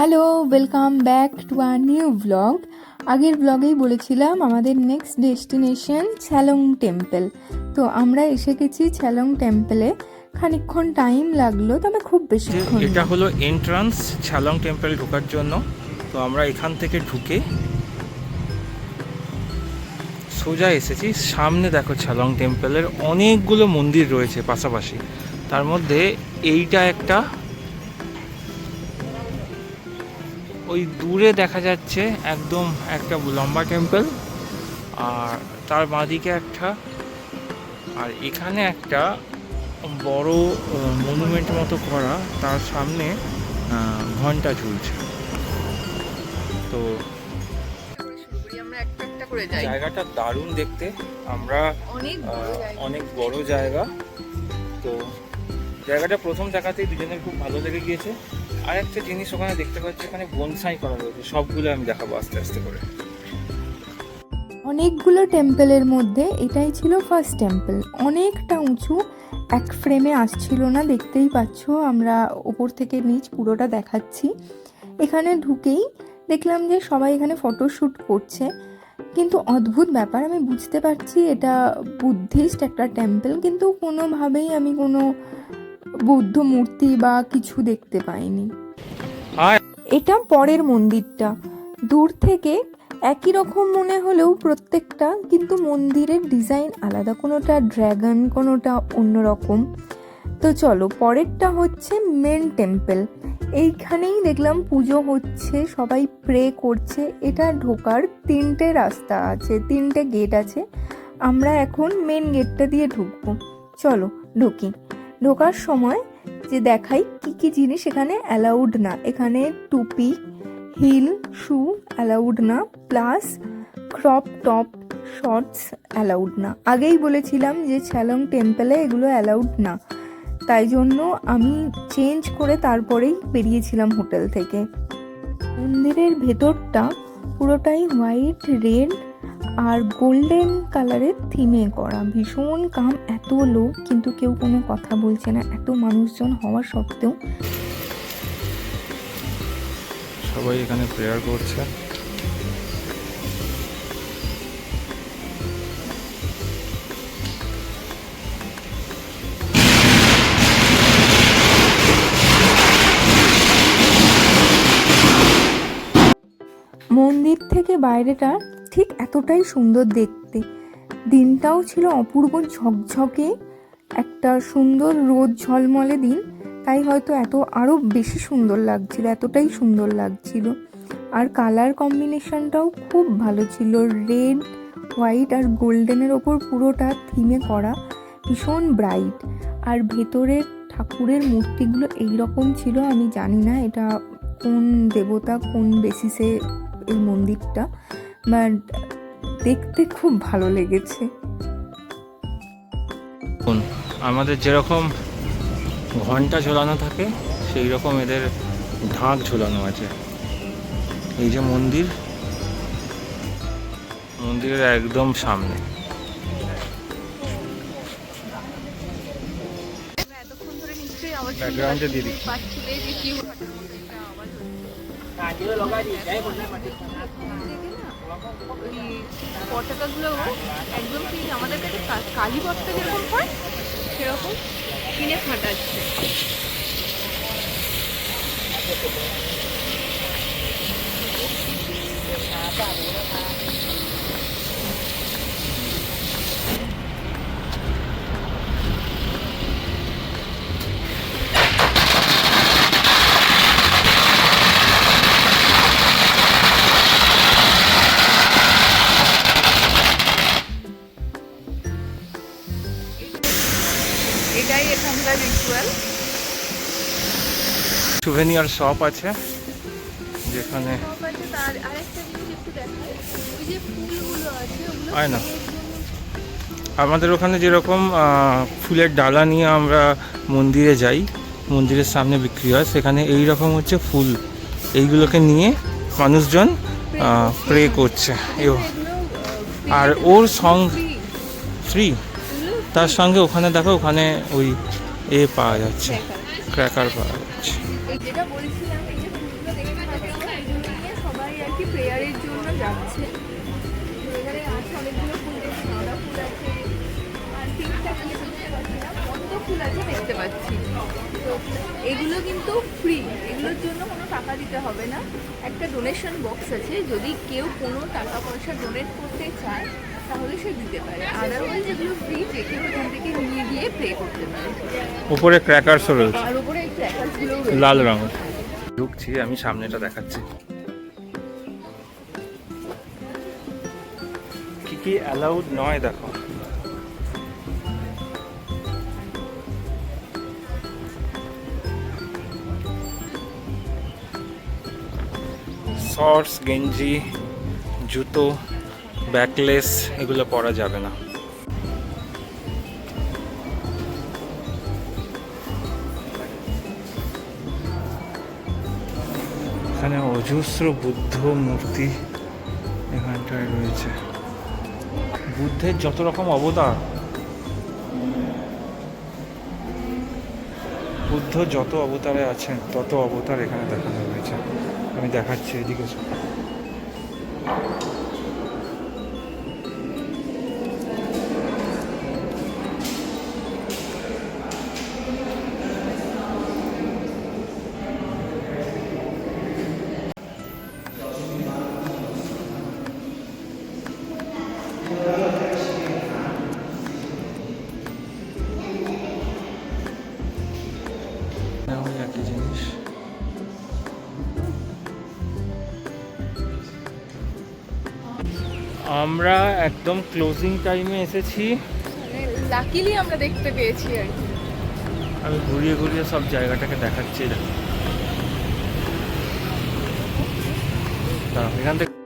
Hello welcome back to our new blog আগের ব্লগেই বলেছিলাম আমাদের নেক্সট ডেস্টিনেশন ছ্যালং টেম্পল তো আমরা এসে গেছি ছ্যালং টেম্পলে খানিকক্ষণ টাইম লাগল তবে খুব বেশি এটা হলো এন্ট্রান্স ছ্যালং টেম্পল ঢোকার জন্য। তো আমরা এখান থেকে ঢুকে সোজা এসেছি। সামনে দেখো ছ্যালং টেম্পলের অনেকগুলো মন্দির রয়েছে পাশাপাশি। তার মধ্যে এইটা একটা ওই দূরে দেখা যাচ্ছে একদম একটা লম্বা টেম্পল আর তার বাঁদিকে একটা আর এখানে একটা বড় মনুমেন্ট মতো করা তার সামনে ঘণ্টা ঝুলছে। তো জায়গাটা দারুণ দেখতে। আমরা অনেক বড় জায়গা। অনেক বড় জায়গা। তো জায়গাটা প্রথম দেখাতেই দুজনের খুব ভালো লেগে গিয়েছে। আর একটা জিনিস ওখানে দেখতে পাচ্ছি, এখানে বনসাই করা রয়েছে। সবগুলো আমি দেখাবো আস্তে আস্তে করে। অনেকগুলো টেম্পলের মধ্যে এটাই ছিল ফার্স্ট টেম্পল অনেকটা উঁচু, এক ফ্রেমে আসছিল না, দেখতেই পাচ্ছ আমরা ওপর থেকে নিচ পুরোটা দেখাচ্ছি। এখানে ঢুকেই দেখলাম যে সবাই এখানে ফটোশ্যুট করছে। কিন্তু অদ্ভুত ব্যাপার, আমি বুঝতে পারছি এটা বুদ্ধিস্ট একটা টেম্পল কিন্তু কোনোভাবেই আমি কোনো বৌদ্ধ মূর্তি বা কিছু দেখতে পাইনি। এটা পরের মন্দিরটা। দূর থেকে একই রকম মনে হলেও প্রত্যেকটা কিন্তু মন্দিরের ডিজাইন আলাদা। কোনোটা ড্র্যাগন কোনোটা অন্যরকম তো চলো পরেরটা হচ্ছে মেন টেম্পল। এইখানেই দেখলাম পুজো হচ্ছে সবাই প্রে করছে। এটা ঢোকার তিনটে রাস্তা আছে তিনটে গেট আছে। আমরা এখন মেন গেটটা দিয়ে ঢুকবো। চলো ঢুকি। ঢোকার সময় যে দেখাই কি কি জিনিস এখানে অ্যালাউড না। এখানে টুপি, হিল, শু অ্যালাউড না, plus crop top shorts allowed না। আগেই বলেছিলাম যে ছ্যালং টেম্পলে এগুলো অ্যালাউড না। তাই জন্য আমি চেঞ্জ করে তারপরেই বেরিয়েছিলাম হোটেল থেকে। মন্দিরের ভেতরটা পুরোটাই হোয়াইট রেড আর গোল্ডেন কালারের থিমে করা ভীষণ কাম এত লোক কিন্তু কেউ কোনো কথা বলছে না। এত মানুষজন হওয়া সত্ত্বেও। সবাই এখানে প্রেয়ার করছে। মন্দির থেকে বাইরেটা ঠিক এতটাই সুন্দর দেখতে। দিনটাও ছিল অপূর্ব ঝকঝকে। একটা সুন্দর রোদ ঝলমলে দিন। তাই হয়তো এত আরও বেশি সুন্দর লাগছিল, এতটাই সুন্দর লাগছিল। আর কালার কম্বিনেশনটাও খুব ভালো ছিল। রেড, হোয়াইট আর গোল্ডেনের ওপর পুরোটা থিমে করা ভীষণ ব্রাইট। আর ভেতরের ঠাকুরের মূর্তিগুলো এই রকম ছিল, আমি জানি না এটা কোন দেবতা কোন বেসিসে এই মন্দিরটা। বাট দেখতে খুব ভালো লেগেছে। আমাদের যেরকম ঘণ্টা ঝোলানো থাকে সেই রকম এদের ঢাক ঝোলানো আছে। এই যে মন্দির মন্দিরের একদম সামনে। ব্যাকগ্রাউন্ডে দিয়ে দিচ্ছি। হচ্ছে। পতাকাগুলো একদম ঠিক আমাদের কাছে কালী পতাকা যেরকম হয় সেরকম কিনে ফাটাচ্ছে এটাই এখানকার রিচুয়াল সুভেনিয়ার শপ আছে যেখানে। আমাদের ওখানে যেরকম ফুলের ডালা নিয়ে আমরা মন্দিরে যাই মন্দিরের সামনে বিক্রি হয় সেখানে এই রকম হচ্ছে ফুল। এইগুলোকে নিয়ে মানুষজন প্রে করছে। আর ওর সং ফ্রি তার সঙ্গে ওখানে দেখো, ওখানে ওই এ পাওয়া যাচ্ছে ক্র্যাকার পাওয়া যাচ্ছে। দেখতে পাচ্ছি এগুলো কিন্তু ফ্রি এগুলোর জন্য কোনো টাকা দিতে হবে না। একটা ডোনেশন বক্স আছে, যদি কেউ কোনো টাকা পয়সা ডোনেট করতে চায় তাহলে সে দিতে পারে। আদারওয়াইজ এগুলো ফ্রি যে কেউ এখান থেকে নিয়ে গিয়ে করতে পারে। উপরে ক্র্যাকার্সও রয়েছে। আর উপরে ক্র্যাকার্সগুলো লাল রঙের। ঢুকছি আমি সামনেটা দেখাচ্ছি। কি কি অ্যালাউড নয় দেখো। শর্টস গেঞ্জি জুতো ব্যাকলেস এগুলো পরা যাবে না। এখানে অজস্র বুদ্ধ মূর্তি এখানটায় রয়েছে। বুদ্ধের যত রকম অবতার, বুদ্ধ যত অবতারে আছেন, তত অবতার এখানে দেখানো হয়েছে। আমি দেখাচ্ছি এদিকে। আমরা একদম ক্লোজিং টাইমে এসেছি। লাকিলি আমরা দেখতে পেয়েছি আর কি। আমি ঘুরিয়ে ঘুরিয়ে সব জায়গাটাকে দেখাচ্ছি এখান থেকে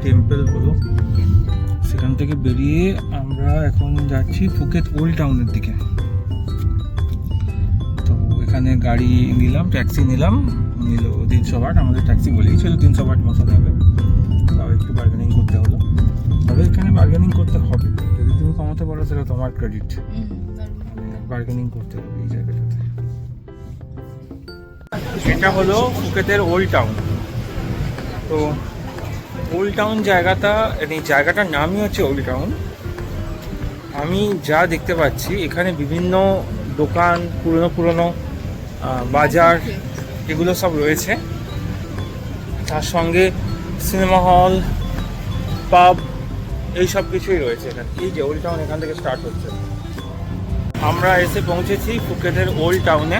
মন্দির টেম্পল বলো। সেখান থেকে বেরিয়ে আমরা এখন যাচ্ছি ফুকেত ওল্ড টাউনের দিকে। তো এখানে গাড়ি নিলাম ট্যাক্সি নিলাম, নিল তিনশো বাট আমাদের ট্যাক্সি বলেই ছিল তিনশো বাট মতো নেবে তাও একটু বার্গেনিং করতে হলো। তবে এখানে বার্গেনিং করতে হবে। যদি তুমি কমাতে পারো, সেটা তোমার ক্রেডিট বার্গেনিং করতে হবে এই জায়গাটাতে। এটা হলো ফুকেতের ওল্ড টাউন তো ওল্ড টাউন জায়গাটা এই জায়গাটার নামই হচ্ছে ওল্ড টাউন আমি যা দেখতে পাচ্ছি এখানে বিভিন্ন দোকান পুরনো পুরনো বাজার এগুলো সব রয়েছে। তার সঙ্গে সিনেমা হল পাব এই সব কিছুই রয়েছে এখানে। এই যে ওল্ড টাউন এখান থেকে স্টার্ট হচ্ছে। আমরা এসে পৌঁছেছি ফুকেটের ওল্ড টাউনে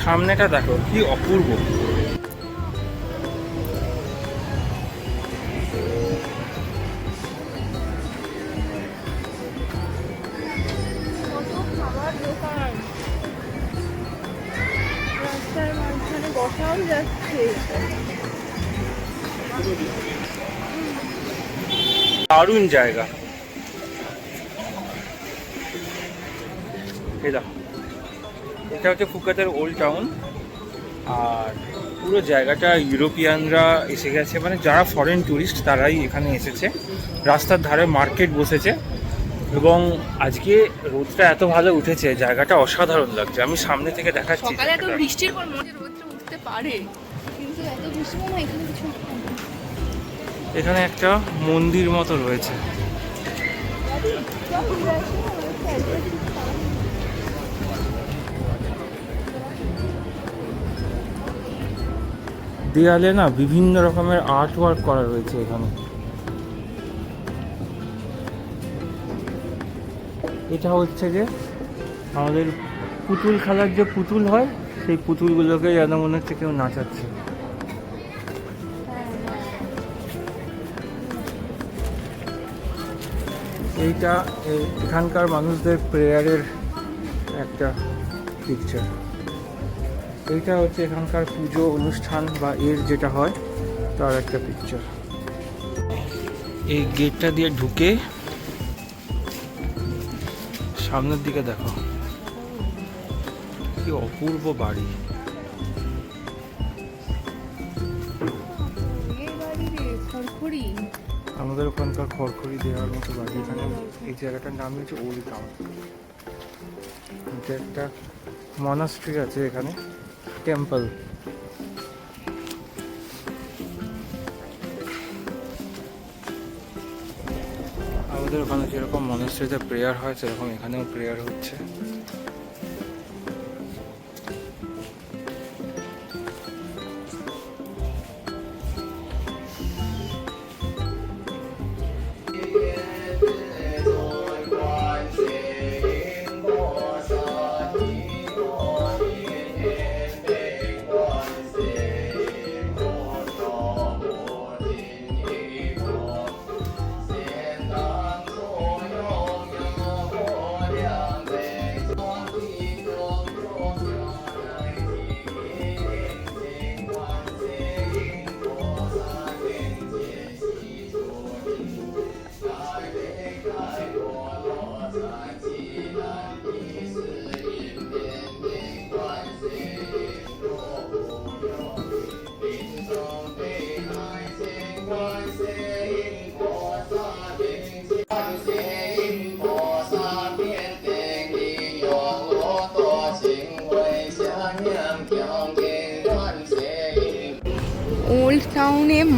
সামনেটা দেখো কি অপূর্ব। দারুণ জায়গা। এটা হচ্ছে ফুকেতের ওল্ড টাউন। আর পুরো জায়গাটা ইউরোপিয়ানরা এসে গেছে। মানে যারা ফরেন ট্যুরিস্ট তারাই এখানে এসেছে। রাস্তার ধারে মার্কেট বসেছে। এবং আজকে রোদটা এত ভালো উঠেছে জায়গাটা অসাধারণ লাগছে। আমি সামনে থেকে দেখাচ্ছি সকালে এত বৃষ্টির পর মনে রোদটা উঠতে পারে। কিন্তু এত বৃষ্টি এখানে কিছু এখানে একটা মন্দির মতো রয়েছে। দেয়ালে না বিভিন্ন রকমের আর্ট ওয়ার্ক করা রয়েছে এখানে। এটা হচ্ছে যে আমাদের পুতুল খেলার যে পুতুল হয়, সেই পুতুলগুলোকে যেন মনে হচ্ছে কেউ নাচাচ্ছে। এইটা এখানকার মানুষদের প্রেয়ারের একটা পিকচার এইটা হচ্ছে এখানকার পুজো অনুষ্ঠান বা এর যেটা হয়, তার একটা পিকচার এই গেটটা দিয়ে ঢুকে সামনের দিকে দেখো। কি অপূর্ব বাড়ি। আমাদের ওখানকার খড়খড়ি দেওয়ার মতো বাড়ি। এখানে এই জায়গাটার নাম হচ্ছে ওল্ড টাউন। এটা একটা মনাস্ট্রি আছে এখানে টেম্পল আমাদের ওখানে যেরকম মনাস্ট্রিতে প্রেয়ার হয়, সেরকম এখানেও প্রেয়ার হচ্ছে।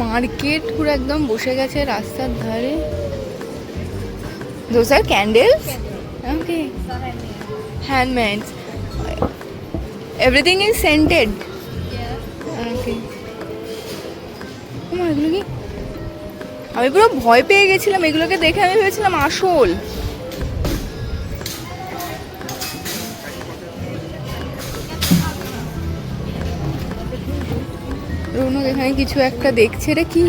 মার্কেট পুরো একদম বসে গেছে রাস্তার ধারে। Those are candles okay handmades everything is scented okay এগুলো কি? আমি পুরো ভয় পেয়ে গেছিলাম এগুলোকে দেখে আমি ভেবেছিলাম আসল। রৌনক এখানে কিছু একটা দেখছে রে কি?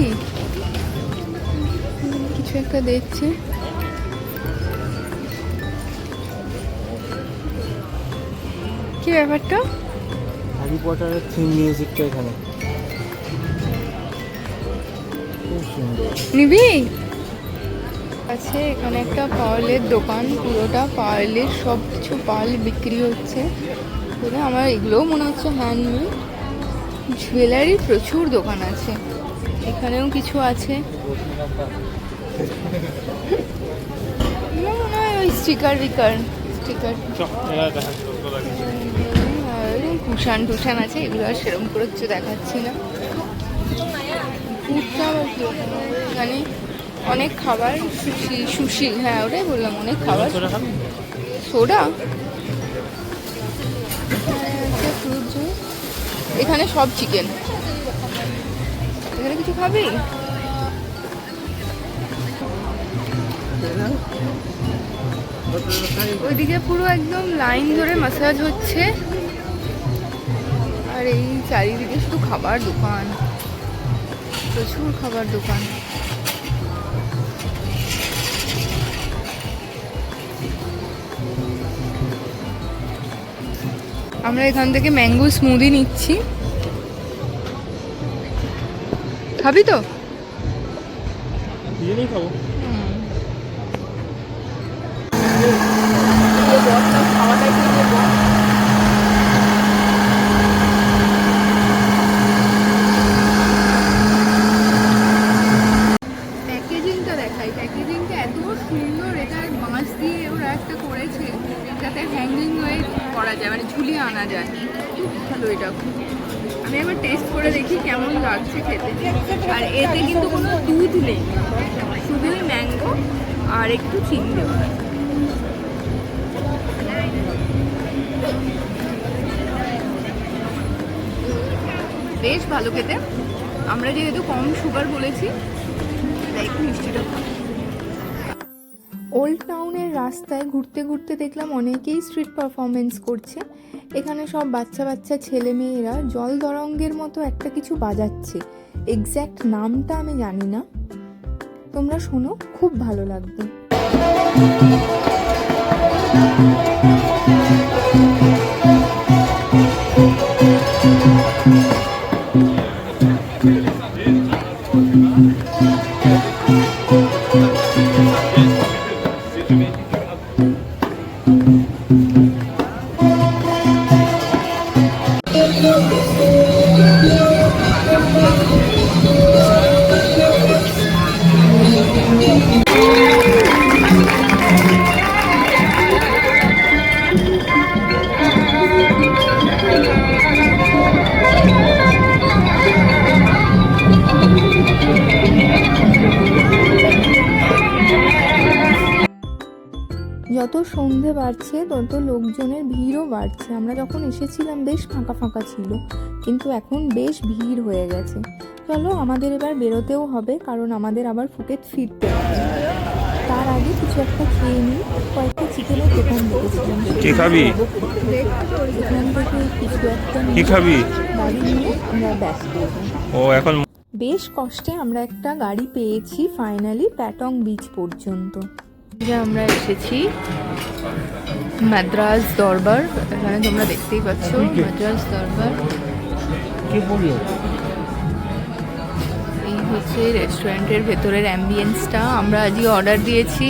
কিছু একটা দেখছে। কি ব্যাপারটা? হ্যারি পটারের থিম মিউজিকটা এখানে। নিবি? আছে এখানে একটা পার্লের দোকান পুরোটা পার্লের সব কিছু পার্ল বিক্রি হচ্ছে। আমার এগুলোও মনে হচ্ছে হ্যান্ডমেড জুয়েলারির প্রচুর দোকান আছে। এখানেও কিছু আছে। মনে হয় ওই স্টিকার বিকার স্টিকার কুশান টুশান আছে এগুলো আর সেরকম করে কিছু দেখাচ্ছি না? এখানে অনেক খাবার সুশি সুশি হ্যাঁ ওটাই বললাম অনেক খাবার। সোডা? এখানে সব চিকেন এখানে কিছু খাবি? ওইদিকে পুরো একদম লাইন ধরে মাসাজ হচ্ছে। আর এই চারিদিকে শুধু খাবার দোকান। প্রচুর খাবার দোকান। আমরা এখান থেকে ম্যাঙ্গো স্মুদি নিচ্ছি। খাবি তো? খাব প্যাকেজিংটা দেখাই প্যাকেজিংটা এত সুন্দর এটা বাঁশ দিয়ে ওরা একটা করেছে যাতে হ্যাঙ্গিং হয়ে করা যায় মানে ঝুলিয়ে আনা যায় খুব ভালো এটা খুব আমি একবার টেস্ট করে দেখি কেমন লাগছে খেতে আর এতে কিন্তু কোনো দুধ নেই শুধুই ম্যাঙ্গো আর একটু চিনি দেওয়া বেশ ভালো খেতে। আমরা যেহেতু কম সুগার বলেছি একটু মিষ্টিটা ওল্ড টাউনের রাস্তায় ঘুরতে ঘুরতে দেখলাম অনেকেই স্ট্রিট পারফরমেন্স করছে। এখানে সব বাচ্চা বাচ্চা ছেলে মেয়েরা জল দরঙ্গের মতো একটা কিছু বাজাচ্ছে। এক্স্যাক্ট নামটা আমি জানি না। তোমরা শোনো, খুব ভালো লাগবে। বাড়ছে তত লোকজনের ভিড়ও বাড়ছে। আমরা যখন এসেছিলাম বেশ ফাঁকা ফাঁকা ছিল কিন্তু এখন বেশ ভিড় হয়ে গেছে। চলো আমাদের এবার বেরোতেও হবে কারণ আমাদের আবার ফুকেট ফিরতে হবে। তার আগে কিছু একটা খেয়ে নিই কয়েকটা চিকেনের দোকান দেখেছিলাম। কি খাবি? এখান থেকে কিছু একটা কি নিয়ে খাবি? বাড়ি নিয়ে আমরা ব্যাক ও এখন বেশ কষ্টে আমরা একটা গাড়ি পেয়েছি ফাইনালি প্যাটং বিচ পর্যন্ত। আমরা এসেছি মাদ্রাজ দরবার এখানে তোমরা দেখতেই পাচ্ছ মাদ্রাজ দরবার। এই হচ্ছে রেস্টুরেন্টের ভেতরের অ্যাম্বিয়েন্সটা আমরা আজকে অর্ডার দিয়েছি।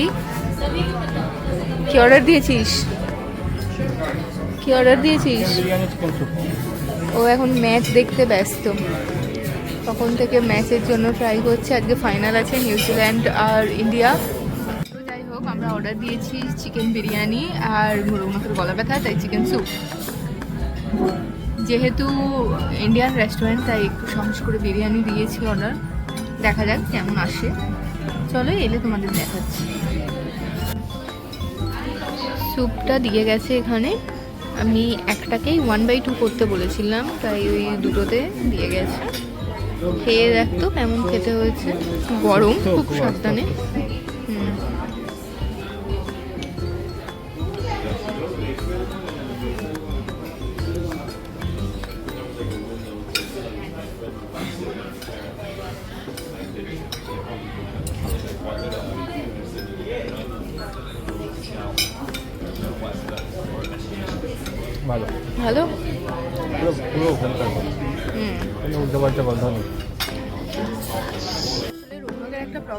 কি অর্ডার দিয়েছিস? কি অর্ডার দিয়েছিস? ও এখন ম্যাচ দেখতে ব্যস্ত। তখন থেকে ম্যাচের জন্য ট্রাই করছে। আজকে ফাইনাল আছে নিউজিল্যান্ড আর ইন্ডিয়া অর্ডার দিয়েছি চিকেন বিরিয়ানি আর মুরগমাখের গলা ব্যথা, তাই চিকেন স্যুপ। যেহেতু ইন্ডিয়ান রেস্টুরেন্ট, তাই একটু সহজ করে বিরিয়ানি দিয়েছি অর্ডার। দেখা যাক কেমন আসে। চলো, এলে তোমাদের দেখাচ্ছি। স্যুপটা দিয়ে গেছে এখানে। আমি একটাকেই ওয়ান বাই টু করতে বলেছিলাম, তাই ওই দুটোতে দিয়ে গেছে। খেয়ে দেখতো কেমন খেতে হয়েছে। গরম, খুব সাবধানে।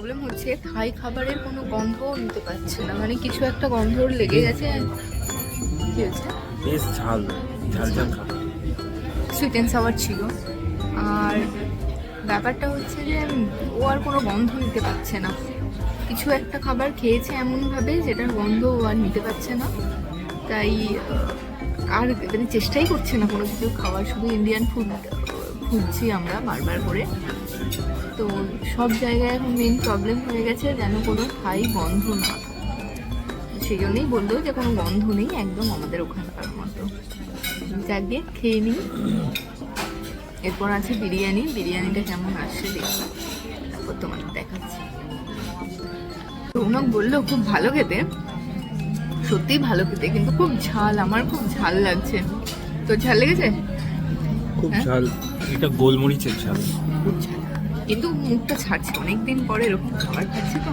প্রবলেম হচ্ছে থাই খাবারের কোনো গন্ধও নিতে পারছে না। মানে কিছু একটা গন্ধ লেগে গেছে। কি হয়েছে? বেশ ঝাল ঝাল ঝাল খাবার। সুইট অ্যান্ড সাওয়ার ছিল। আর ব্যাপারটা হচ্ছে যে ও আর কোনো গন্ধ নিতে পারছে না। কিছু একটা খাবার খেয়েছে এমনভাবে যেটার গন্ধ ও আর নিতে পারছে না। তাই আর মানে চেষ্টাই করছে না কোনো কিছু খাওয়ার। শুধু ইন্ডিয়ান ফুড খুঁজছি আমরা বারবার করে তো সব জায়গায় এখন মেন প্রবলেম হয়ে গেছে যেন কোনো থাই গন্ধ না সেই জন্যই বলল যে কোনো গন্ধ নেই একদম আমাদের ওখানকার মতো। যাক গিয়ে খেয়ে নিই। এরপর আছে বিরিয়ানি। বিরিয়ানিটা কেমন আসছে দেখি। তারপর তোমাকে দেখাচ্ছি। রৌনক বলল খুব ভালো খেতে। সত্যিই ভালো খেতে কিন্তু খুব ঝাল। আমার খুব ঝাল লাগছে। তো ঝাল লেগেছে? খুব হ্যাঁ? ঝাল। এটা গোলমরিচের ঝাল। খুব ঝাল। কিন্তু মুখটা ছাড়ছে। অনেকদিন পরে এরকম খাবার খাচ্ছি তো।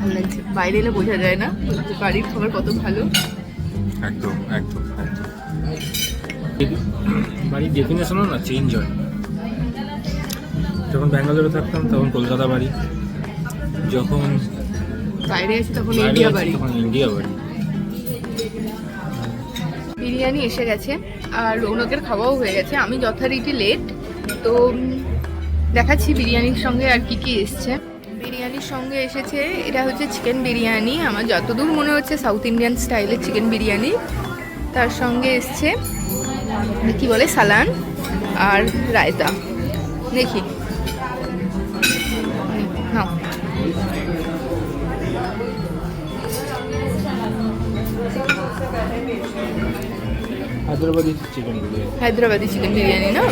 ভালো লাগছে। বাইরে এলে বোঝা যায় না বাড়ির খাবার কত ভালো। একদম একদম একদম। বাড়ির ডেফিনেশনও না চেঞ্জ হয়। যখন ব্যাঙ্গালোরে থাকতাম তখন কলকাতা বাড়ি। যখন বাইরে আছে তখন ইন্ডিয়া বাড়ি। তখন ইন্ডিয়া বাড়ি। বিরিয়ানি এসে গেছে আর রৌনকের খাওয়াও হয়ে গেছে। আমি যথারীতি লেট তো দেখাচ্ছি বিরিয়ানির সঙ্গে আর কি কি এসছে। বিরিয়ানির সঙ্গে এসেছে এটা হচ্ছে চিকেন বিরিয়ানি। আমার যতদূর মনে হচ্ছে সাউথ ইন্ডিয়ান স্টাইলের চিকেন বিরিয়ানি। তার সঙ্গে এসছে কি বলে সালান আর রায়তা। দেখি। নাও। হায়দ্রাবাদি চিকেন বিরিয়ানি। হায়দ্রাবাদি চিকেন বিরিয়ানি না?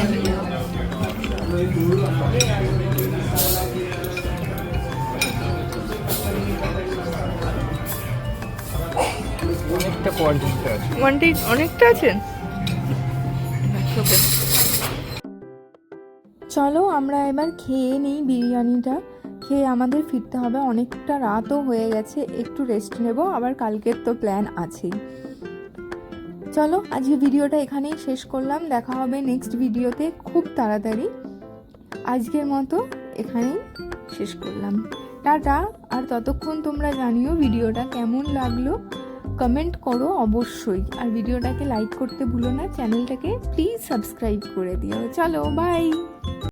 অনেকটা কোয়ান্টিটিতে আছে। ওয়ানটি অনেকটা আছে? চলো আমরা এবার খেয়ে নিই বিরিয়ানিটা। খেয়ে আমাদের ফিরতে হবে। অনেকটা রাতও হয়ে গেছে একটু রেস্ট নেব। আবার কালকের তো প্ল্যান আছেই। চলো আজকে ভিডিওটা এখানেই শেষ করলাম। দেখা হবে নেক্সট ভিডিওতে খুব তাড়াতাড়ি। আজকের মতো এখানেই শেষ করলাম। টাটা, আর ততক্ষণ তোমরা জানিও ভিডিওটা কেমন লাগল। কমেন্ট করো অবশ্যই। আর ভিডিওটাকে লাইক করতে ভুলো না, চ্যানেলটাকে প্লিজ সাবস্ক্রাইব করে দিও। চলো, বাই!